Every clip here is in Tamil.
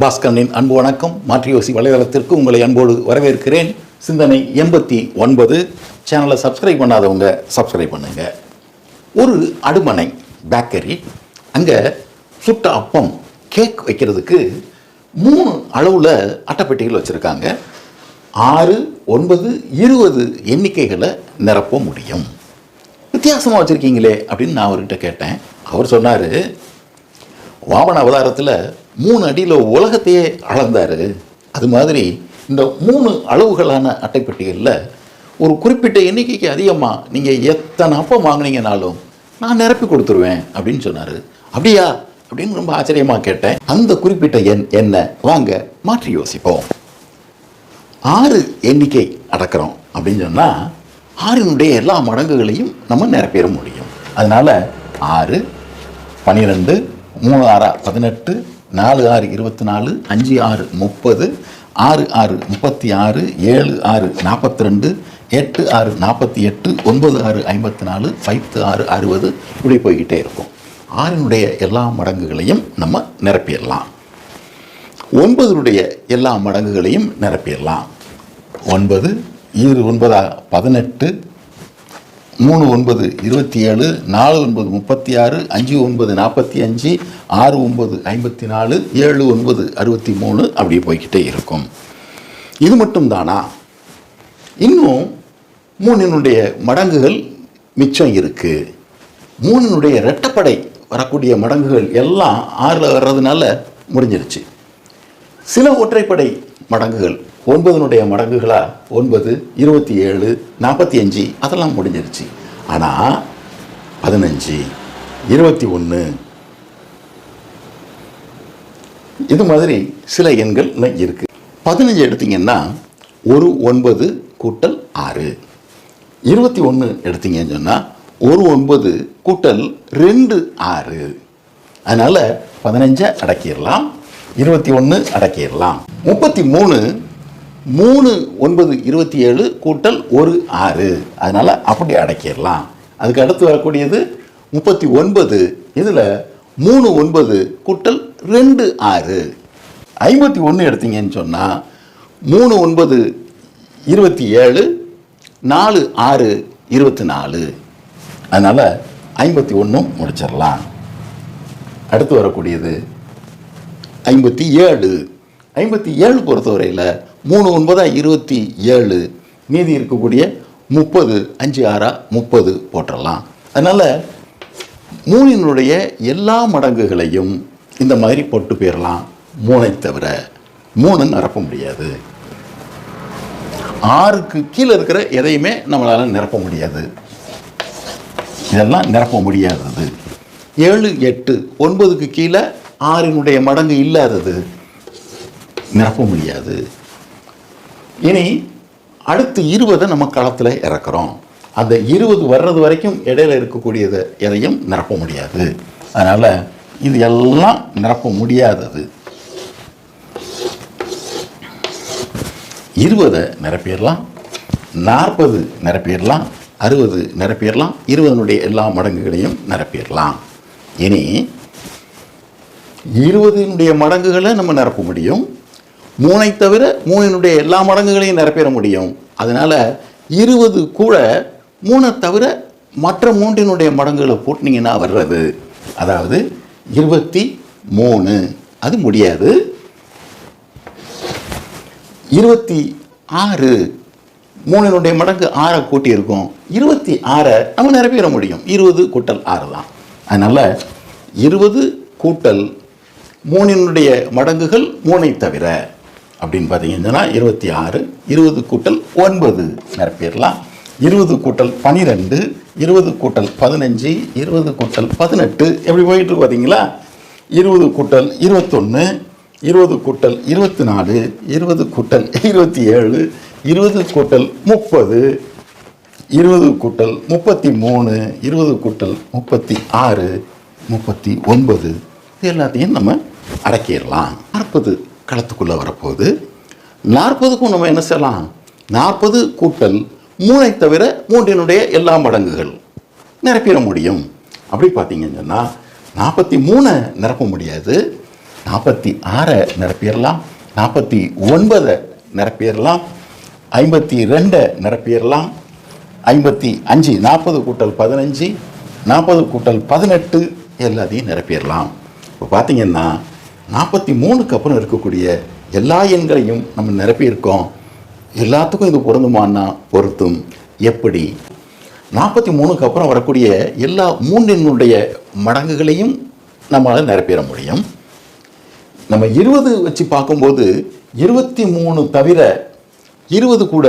பாஸ்கரனின் அன்பு வணக்கம். மாற்றியோசி வலைதளத்திற்கு உங்களை அன்போடு வரவேற்கிறேன். சிந்தனை எண்பத்தி ஒன்பது. சேனலை சப்ஸ்கிரைப் பண்ணாதவங்க சப்ஸ்கிரைப் பண்ணுங்க. ஒரு அடுமனை பேக்கரி அங்கே சுட்ட அப்பம் கேக் வைக்கிறதுக்கு மூணு அளவில் அட்டைப்பெட்டிகள் வச்சுருக்காங்க. ஆறு ஒன்பது இருபது எண்ணிக்கைகளை நிரப்ப முடியும். வித்தியாசமாக வச்சுருக்கீங்களே அப்படின்னு நான் அவர்கிட்ட கேட்டேன். அவர் சொன்னார் வாமன அவதாரத்தில் மூணு அடியில் உலகத்தையே அளந்தார். அது மாதிரி இந்த மூணு அளவுகளான அட்டைப்பெட்டிகளில் ஒரு குறிப்பிட்ட எண்ணிக்கைக்கு அதிகமாக நீங்கள் எத்தனை அப்பம் வாங்கினீங்கனாலும் நான் நிரப்பி கொடுத்துருவேன் அப்படின்னு சொன்னார். அப்படியா? அப்படின்னு ரொம்ப ஆச்சரியமாக கேட்டேன். அந்த குறிப்பிட்ட எண் என்ன? வாங்க மாற்றி யோசிப்போம். ஆறு எண்ணிக்கை அடக்கிறோம் அப்படின்னு சொன்னால் ஆறினுடைய எல்லா மடங்குகளையும் நம்ம நிரப்பிட முடியும். அதனால் ஆறு பன்னிரெண்டு மூணு ஆறா பதினெட்டு நாலு ஆறு இருபத்தி நாலு அஞ்சு ஆறு முப்பது ஆறு ஆறு முப்பத்தி ஆறு ஏழு ஆறு நாற்பத்தி ரெண்டு எட்டு ஆறு நாற்பத்தி எட்டு ஒன்பது ஆறு ஐம்பத்தி நாலு பைத்து ஆறு அறுபது இப்படி போய்கிட்டே இருக்கும். ஆறினுடைய எல்லா மடங்குகளையும் நம்ம நிரப்பிடலாம். ஒன்பதனுடைய எல்லா மடங்குகளையும் நிரப்பிடலாம். ஒன்பது ஈரு ஒன்பதா பதினெட்டு மூணு ஒன்பது இருபத்தி ஏழு நாலு ஒன்பது முப்பத்தி ஆறு அஞ்சு ஒன்பது நாற்பத்தி அஞ்சு ஆறு ஒன்பது ஐம்பத்தி நாலு ஏழு ஒன்பது அறுபத்தி மூணு அப்படியே போய்கிட்டே இருக்கும். இது மட்டும் தானா இன்னும் மூணினுடைய மடங்குகள் மிச்சம் இருக்குது மூணினுடைய ரெட்டப்படை வரக்கூடிய மடங்குகள் எல்லாம் ஆறில் வர்றதுனால முடிஞ்சிருச்சு. சில ஒற்றைப்படை மடங்குகள் ஒன்பதனுடைய மடங்குகளா? ஒன்பது இருபத்தி ஏழு நாற்பத்தி அஞ்சு. அதெல்லாம் முடிஞ்சிருச்சு. ஆனால் பதினஞ்சு இருபத்தி ஒன்று இது மாதிரி சில எண்கள் இன்னும் பதினஞ்சு எடுத்தீங்கன்னா ஒரு ஒன்பது கூட்டல் ஆறு. இருபத்தி ஒன்று எடுத்தீங்கன்னு சொன்னால் ஒரு ஒன்பது கூட்டல் ரெண்டு ஆறு. அதனால் பதினஞ்சை அடக்கிடலாம் இருபத்தி ஒன்று அடக்கிடலாம். முப்பத்தி மூணு மூணு ஒன்பது இருபத்தி ஏழு கூட்டல் ஒரு ஆறு. அதனால் அப்படி அடக்கிடலாம். அதுக்கு அடுத்து வரக்கூடியது முப்பத்தி ஒன்பது. இதில் மூணு ஒன்பது கூட்டல் ரெண்டு ஆறு. ஐம்பத்தி ஒன்று எடுத்தீங்கன்னு சொன்னால் மூணு ஒன்பது இருபத்தி ஏழு நாலு ஆறு இருபத்தி நாலு. அதனால் ஐம்பத்தி ஒன்றும் முடிச்சிடலாம். அடுத்து வரக்கூடியது ஐம்பத்தி ஏழு. ஐம்பத்தி ஏழு பொறுத்தவரையில் மூணு ஒன்பதா இருபத்தி ஏழு. மீதி இருக்கக்கூடிய முப்பது அஞ்சு ஆறா முப்பது போட்டுடலாம் அதனால் மூணினுடைய எல்லா மடங்குகளையும் இந்த மாதிரி போட்டு போயிடலாம் மூணை தவிர மூணு நிரப்ப முடியாது. ஆறுக்கு கீழே இருக்கிற எதையுமே நம்மளால் நிரப்ப முடியாது. இதெல்லாம் நிரப்ப முடியாதது. ஏழு எட்டு ஒன்பதுக்கு கீழே ஆறினுடைய மடங்கு இல்லாதது நிரப்ப முடியாது. இனி அடுத்து இருபதை நம்ம களத்தில் இறக்குறோம். அந்த இருபது வர்றது வரைக்கும் இடையில இருக்கக்கூடியதை எதையும் நிரப்ப முடியாது. அதனால் இது எல்லாம் நிரப்ப முடியாதது. இருபதை நிரப்பிடலாம் நாற்பது நிரப்பிடலாம் அறுபது நிரப்பிடலாம் இருபதனுடைய எல்லா மடங்குகளையும் நிரப்பிடலாம். இனி இருபதினுடைய மடங்குகளை நம்ம நிரப்ப முடியும். மூணை தவிர மூணினுடைய எல்லா மடங்குகளையும் நிரப்பிட முடியும். அதனால் இருபது கூட மூணை தவிர மற்ற மூன்றினுடைய மடங்குகளை போட்டினீங்கன்னா வர்றது அதாவது இருபத்தி மூணு. அது முடியாது. இருபத்தி ஆறு. மூணினுடைய மடங்கு ஆறை கூட்டி இருக்கும் இருபத்தி ஆறை நம்ம நிரப்பிட முடியும். இருபது கூட்டல் ஆறு தான். அதனால் இருபது கூட்டல் மூணினுடைய மடங்குகள் மூணை தவிர அப்படின்னு பார்த்தீங்கன்னா இருபத்தி ஆறு இருபது கூட்டல் ஒன்பது நிரப்பிடலாம் இருபது கூட்டல் பனிரெண்டு இருபது கூட்டல் பதினஞ்சு இருபது கூட்டல் பதினெட்டு எப்படி போயிட்டு பார்த்தீங்களா இருபது கூட்டல் இருபத்தொன்று இருபது கூட்டல் இருபத்தி நாலு இருபது கூட்டல் இருபத்தி ஏழு இருபது கூட்டல் முப்பது இருபது கூட்டல் முப்பத்தி மூணு இருபது கூட்டல் முப்பத்தி ஆறு முப்பத்தி ஒன்பது இது எல்லாத்தையும் நம்ம அடக்கிடலாம் நாற்பது களத்துக்குள்ளே வரப்போகுது. நாற்பதுக்கும் நம்ம என்ன செய்யலாம்? நாற்பது கூட்டல் மூணை தவிர மூன்றினுடைய எல்லா மடங்குகள் நிரப்பிட முடியும். அப்படி பார்த்தீங்கன்னு சொன்னால் நாற்பத்தி மூணை நிரப்ப முடியாது. நாற்பத்தி ஆறை நிரப்பிடலாம். நாற்பத்தி ஒன்பதை நிரப்பிடலாம். ஐம்பத்தி ரெண்டை நிரப்பிடலாம். ஐம்பத்தி அஞ்சு நாற்பது கூட்டல் பதினஞ்சு நாற்பது கூட்டல் பதினெட்டு எல்லாத்தையும் நிரப்பிடலாம். இப்போ பார்த்தீங்கன்னா நாற்பத்தி மூணுக்கு அப்புறம் இருக்கக்கூடிய எல்லா எண்களையும் நம்ம நிரப்பியிருக்கோம். எல்லாத்துக்கும் இது பொருந்துமான்னா பொருத்தும். எப்படி? நாற்பத்தி மூணுக்கு அப்புறம் வரக்கூடிய எல்லா மூன்றினுடைய மடங்குகளையும் நம்மளால் நிரப்பிட முடியும். நம்ம இருபது வச்சு பார்க்கும்போது இருபத்தி மூணு தவிர இருபது கூட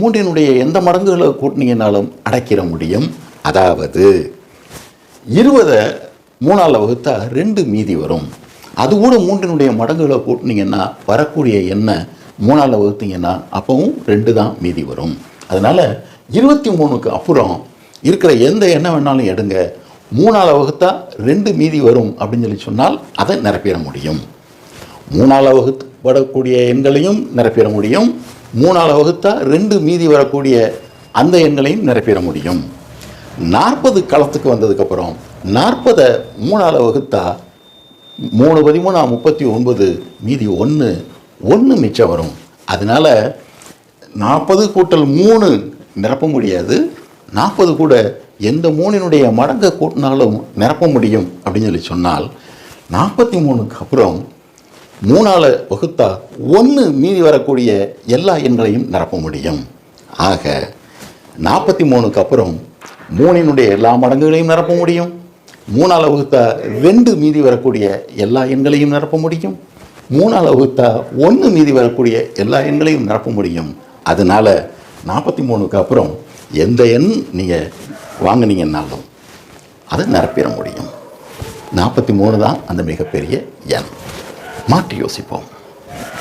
மூன்றினுடைய எந்த மடங்குகளை கூட்டினீங்கனாலும் அடைக்கிற முடியும். அதாவது இருபதை மூணால் வகுத்தால் ரெண்டு மீதி வரும். அது கூட மூன்றினுடைய மடங்குகளை கூட்டினீங்கன்னா வரக்கூடிய எண்ணெய் மூணால் வகுத்தீங்கன்னா அப்பவும் ரெண்டு தான் மீதி வரும். அதனால் இருபத்தி மூணுக்கு அப்புறம் இருக்கிற எந்த எண்ணெய் வேணாலும் எடுங்க. மூணால் வகுத்தா ரெண்டு மீதி வரும் அப்படின்னு சொல்லி சொன்னால் அதை நிரப்பிட முடியும். மூணால் வகுப்படக்கூடிய எண்களையும் நிரப்பிட முடியும். மூணால் வகுத்தா ரெண்டு மீதி வரக்கூடிய அந்த எண்களையும் நிரப்பிட முடியும். நாற்பது களத்துக்கு வந்ததுக்கப்புறம் நாற்பதை மூணால் வகுத்தா மூணு பதிமூணா முப்பத்தி ஒன்பது மீதி ஒன்று ஒன்று மிச்சம் வரும். அதனால் நாற்பது கூட்டல் மூணு நிரப்ப முடியாது. நாற்பது கூட எந்த மூணினுடைய மடங்கை கூட்டினாலும் நிரப்ப முடியும் அப்படின்னு சொல்லி சொன்னால் நாற்பத்தி மூணுக்கு அப்புறம் மூணால் வகுத்தா ஒன்று மீதி வரக்கூடிய எல்லா எண்களையும் நிரப்ப முடியும். ஆக நாற்பத்தி மூணுக்கு அப்புறம் மூணினுடைய எல்லா மடங்குகளையும் நிரப்ப முடியும். மூணால் வகுத்தா ரெண்டு மீதி வரக்கூடிய எல்லா எண்களையும் நிரப்ப முடியும். மூணால் வகுத்தா ஒன்று மீதி வரக்கூடிய எல்லா எண்களையும் நிரப்ப முடியும். அதனால் நாற்பத்தி மூணுக்கு அப்புறம் எந்த எண் நீங்கள் வாங்கினீங்கன்னாலும் அதை நிரப்பிட முடியும். நாற்பத்தி மூணு தான் அந்த மிகப்பெரிய எண். மாற்றி யோசிப்போம்.